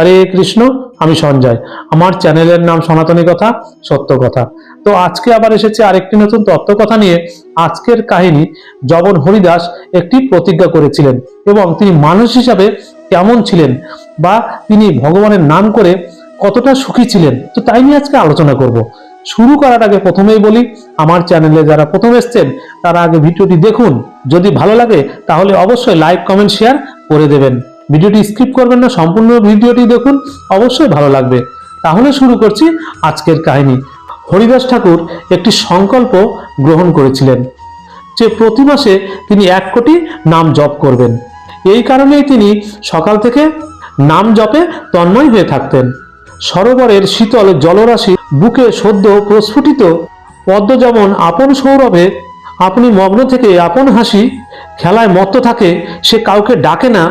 হরে কৃষ্ণ, আমি সঞ্জয়। আমার চ্যানেলের নাম সনাতনী কথা, সত্য কথা। তো আজকে আবার এসেছে আরেকটি নতুন তত্ত্ব কথা নিয়ে। আজকের কাহিনী জবন হরিদাস একটি প্রতিজ্ঞা করেছিলেন এবং তিনি মানুষ হিসাবে কেমন ছিলেন বা তিনি ভগবানের নাম করে কতটা সুখী ছিলেন? তো তাই নিয়ে আজকে আলোচনা করব। শুরু করার আগে প্রথমেই বলি, আমার চ্যানেলে যারা প্রথম এসছেন, তারা আগে ভিডিওটি দেখুন। যদি ভালো লাগে, তাহলে অবশ্যই লাইক, কমেন্ট, শেয়ার করে দেবেন। ভিডিওটি স্কিপ করবেন না, সম্পূর্ণ ভিডিওটি দেখুন, অবশ্যই ভালো লাগবে। তাহলে শুরু করছি আজকের কাহিনী। হরিদাস ঠাকুর একটি সংকল্প গ্রহণ করেছিলেন, যে প্রতি মাসে তিনি এক কোটি নাম জপ করবেন। এই কারণেই তিনি সকাল থেকে নাম জপে তন্ময় হয়ে থাকতেন। সরোবরের শীতল জলরাশি বুকে সদ্য প্রস্ফুটিত, পদ্ম যেমন আপন সৌরভে, আপনি মগ্ন থেকে আপন হাসি, খেলায় মত্ত থাকে, সে কাউকে ডাকে না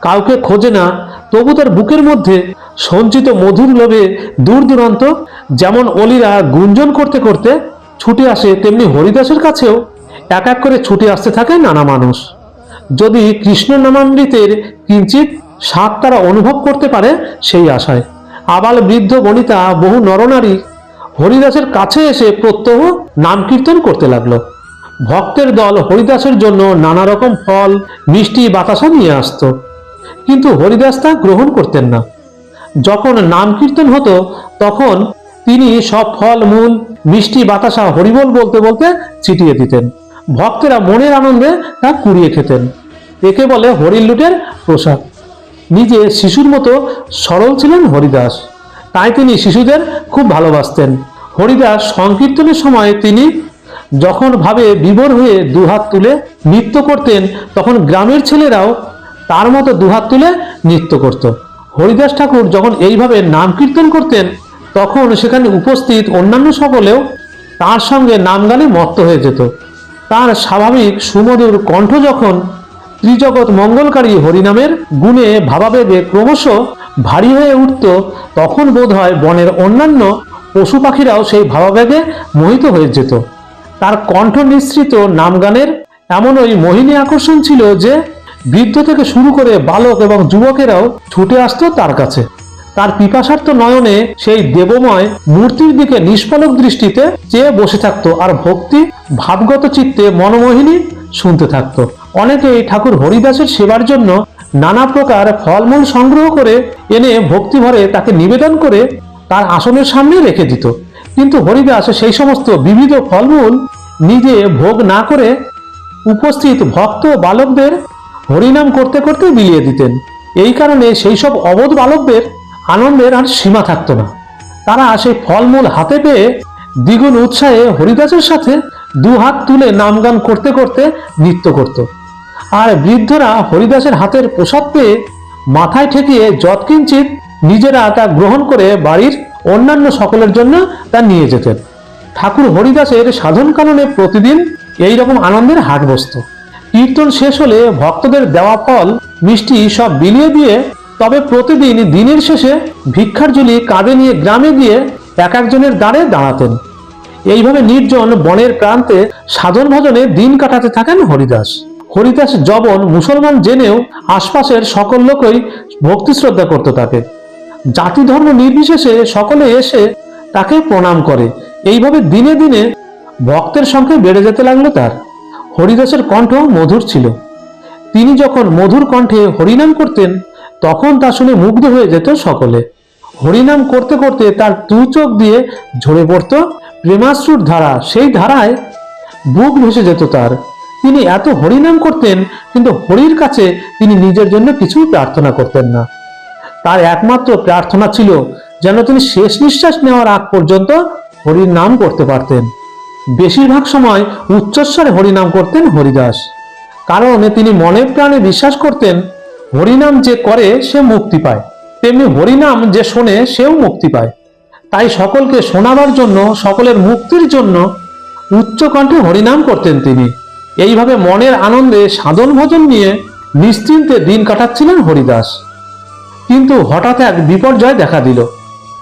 কাউকে খোঁজে না, তবু তার বুকের মধ্যে সঞ্চিত মধুর লোভে দূর দূরান্ত, যেমন অলিরা গুঞ্জন করতে করতে ছুটে আসে, তেমনি হরিদাসের কাছেও এক এক করে ছুটে আসতে থাকে নানা মানুষ। যদি কৃষ্ণ নামামৃতের কিঞ্চিত স্বাদ তারা অনুভব করতে পারে সেই আশায়। আবাল বৃদ্ধ বনিতা বহু নরনারী হরিদাসের কাছে এসে প্রত্যহ নাম কীর্তন করতে লাগল। ভক্তের দল হরিদাসের জন্য নানা রকম ফল, মিষ্টি বাতাসা নিয়ে আসতো। কিন্তু হরিদাস তা গ্রহণ করতেন না। যখন নাম কীর্তন হতো, তখন তিনি সব ফল, মূল, মিষ্টি, বাতাসা হরিবল বলতে বলতে ছিটিয়ে দিতেন। ভক্তেরা মনের আনন্দে তা কুড়িয়ে খেতেন। একে বলে হরির লুটের প্রসাদ। নিজে শিশুর মতো সরল ছিলেন হরিদাস। তাই তিনি শিশুদের খুব ভালোবাসতেন। হরিদাস সংকীর্তনের সময় তিনি যখন ভাবে বিভোর হয়ে দুহাত তুলে নৃত্য করতেন, তখন গ্রামের ছেলেরাও তার মতো দুহাত তুলে নৃত্য করত। হরিদাস ঠাকুর যখন এইভাবে নাম কীর্তন করতেন, তখন সেখানে উপস্থিত অন্যান্য সকলেও তার সঙ্গে নাম গানে মত্ত হয়ে যেত। তার স্বাভাবিক সুমধুর কণ্ঠ যখন ত্রিজগৎ মঙ্গলকারী হরিনামের গুণে ভাবাবেগে ক্রমশ ভারী হয়ে উঠত, তখন বোধ হয় বনের অন্যান্য পশু পাখিরাও সেই ভাবাবেগে মোহিত হয়ে যেত। তার কণ্ঠ নিঃসৃত নাম গানের এমন ওই মোহিনী আকর্ষণ ছিল যে বৃদ্ধ থেকে শুরু করে বালক এবং যুবকেরাও ছুটে আসতো তার কাছে। তার পিপাসার্থ নয়নে সেই দেবময় মূর্তির দিকে নিষ্পলক দৃষ্টিতে চেয়ে বসে থাকতো আর ভক্তি, ভাবগত চিত্তে মনোমোহিনী শুনতে থাকতো। অনেকে এই ঠাকুর হরিদাসের সেবার জন্য নানা প্রকার ফলমূল সংগ্রহ করে এনে ভক্তিভরে তাকে নিবেদন করে তার আসনের সামনে রেখে দিত। কিন্তু হরিদাস সেই সমস্ত বিবিধ ফলমূল নিজে ভোগ না করে উপস্থিত ভক্ত বালকদের হরিনাম করতে করতে বিলিয়ে দিতেন। এই কারণে সেই সব অবধ বালকদের আনন্দের আর সীমা থাকতো না। তারা সেই ফলমূল হাতে পেয়ে দ্বিগুণ উৎসাহে হরিদাসের সাথে দু হাত তুলে নামগান করতে করতে নৃত্য করত। আর বৃদ্ধরা হরিদাসের হাতের প্রসাদ পেয়ে মাথায় ঠেকিয়ে যৎকিঞ্চিত নিজেরা তা গ্রহণ করে বাড়ির অন্যান্য সকলের জন্য তা নিয়ে যেতেন। ঠাকুর হরিদাসের সাধন কারণে প্রতিদিন এই রকম আনন্দের হাট বসত। কীর্তন শেষ হলে ভক্তদের দেওয়া ফল, মিষ্টি সব বিলিয়ে দিয়ে, তবে প্রতিদিন দিনের শেষে ভিক্ষার ঝুলি কাঁধে নিয়ে গ্রামে গিয়ে এক একজনের দাঁড়ে দাঁড়াতেন। এইভাবে নির্জন বনের প্রান্তে সাধন ভজনে দিন কাটাতে থাকেন হরিদাস। হরিদাস জবন মুসলমান জেনেও আশপাশের সকল লোকই ভক্তি শ্রদ্ধা করতে তাকে। জাতি ধর্ম নির্বিশেষে সকলে এসে তাকে প্রণাম করে। এইভাবে দিনে দিনে ভক্তের সংখ্যা বেড়ে যেতে লাগল তার। হরিদাসের কণ্ঠ মধুর ছিল। তিনি যখন মধুর কণ্ঠে হরিনাম করতেন, তখন তা শুনে মুগ্ধ হয়ে যেত সকলে। হরিনাম করতে করতে তার দু চোখ দিয়ে ঝরে পড়ত, প্রেমাশ্রুর ধারা, সেই ধারায় বুক ভেসে যেত তার। তিনি এত হরিনাম করতেন, কিন্তু হরির কাছে তিনি নিজের জন্য কিছুই প্রার্থনা করতেন না। তার একমাত্র প্রার্থনা ছিল, যেন তিনি শেষ নিঃশ্বাস নেওয়ার আগ পর্যন্ত হরির নাম করতে পারতেন। বেশিরভাগ সময় উচ্চস্বরে হরিনাম করতেন হরিদাস। কারণ তিনি মনে প্রাণে বিশ্বাস করতেন, হরিনাম যে করে সে মুক্তি পায়। তেমনি হরিনাম যে শোনে সেও মুক্তি পায়। তাই সকলকে শোনাবার জন্য, সকলের মুক্তির জন্য উচ্চ কণ্ঠে হরিনাম করতেন তিনি। এইভাবে মনের আনন্দে সাধন ভজন নিয়ে নিশ্চিন্তে দিন কাটাচ্ছিলেন হরিদাস। কিন্তু হঠাৎ এক বিপর্যয় দেখা দিল।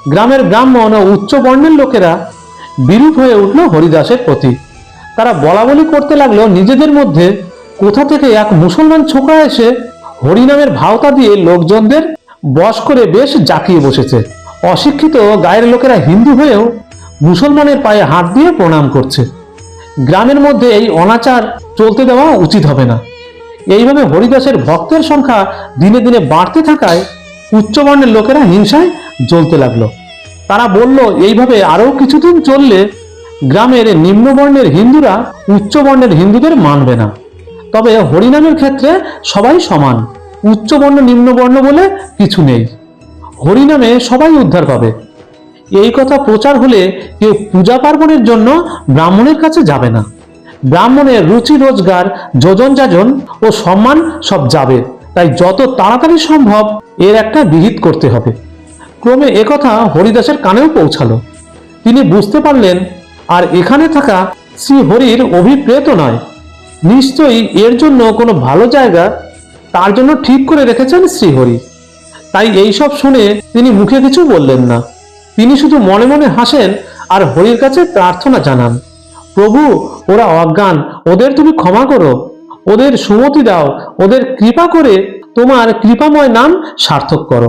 গ্রামের ব্রাহ্মণ ও উচ্চ বর্ণের লোকেরা বিরূপ হয়ে উঠল হরিদাসের প্রতি তারা বলা বলি করতে লাগল নিজেদের মধ্যে। কোথা থেকে এক মুসলমান ছোকরা এসে হরিনামের ভাওতা দিয়ে লোকজনদের বশ করে বেশ জাকিয়ে বসেছে। অশিক্ষিত গায়ের লোকেরা হিন্দু হয়েও মুসলমানের পায়ে হাত দিয়ে প্রণাম করছে। গ্রামের মধ্যে এই অনাচার চলতে দেওয়া উচিত হবে না। এইভাবে হরিদাসের ভক্তের সংখ্যা দিনে দিনে বাড়তে থাকায় উচ্চবর্ণের লোকেরা হিংসায় জ্বলতে লাগল। তারা বলল, এইভাবে আরও কিছুদিন চললে গ্রামের নিম্নবর্ণের হিন্দুরা উচ্চবর্ণের হিন্দুদের মানবে না। তবে হরিনামের ক্ষেত্রে সবাই সমান। উচ্চবর্ণ, নিম্নবর্ণ বলে কিছু নেই। হরিনামে সবাই উদ্ধার পাবে। এই কথা প্রচার হলে কেউ পূজা পার্বণের জন্য ব্রাহ্মণের কাছে যাবে না। ব্রাহ্মণের রুচি, রোজগার, যোজন যাজন ও সম্মান সব যাবে। তাই যত তাড়াতাড়ি সম্ভব এর একটা বিহিত করতে হবে। ক্রমে একথা হরিদাসের কানেও পৌঁছালো। তিনি বুঝতে পারলেন, আর এখানে থাকা শ্রী হরির অভিপ্রেত নয়। নিশ্চয়ই এর জন্য কোনো ভালো জায়গা তার জন্য ঠিক করে রেখেছেন শ্রীহরি তাই এইসব শুনে তিনি মুখে কিছু বললেন না। তিনি শুধু মনে মনে হাসেন আর হরির কাছে প্রার্থনা জানান, প্রভু, ওরা অজ্ঞান, ওদের তুমি ক্ষমা করো। ওদের সুমতি দাও, ওদের কৃপা করে তোমার কৃপাময় নাম সার্থক করো।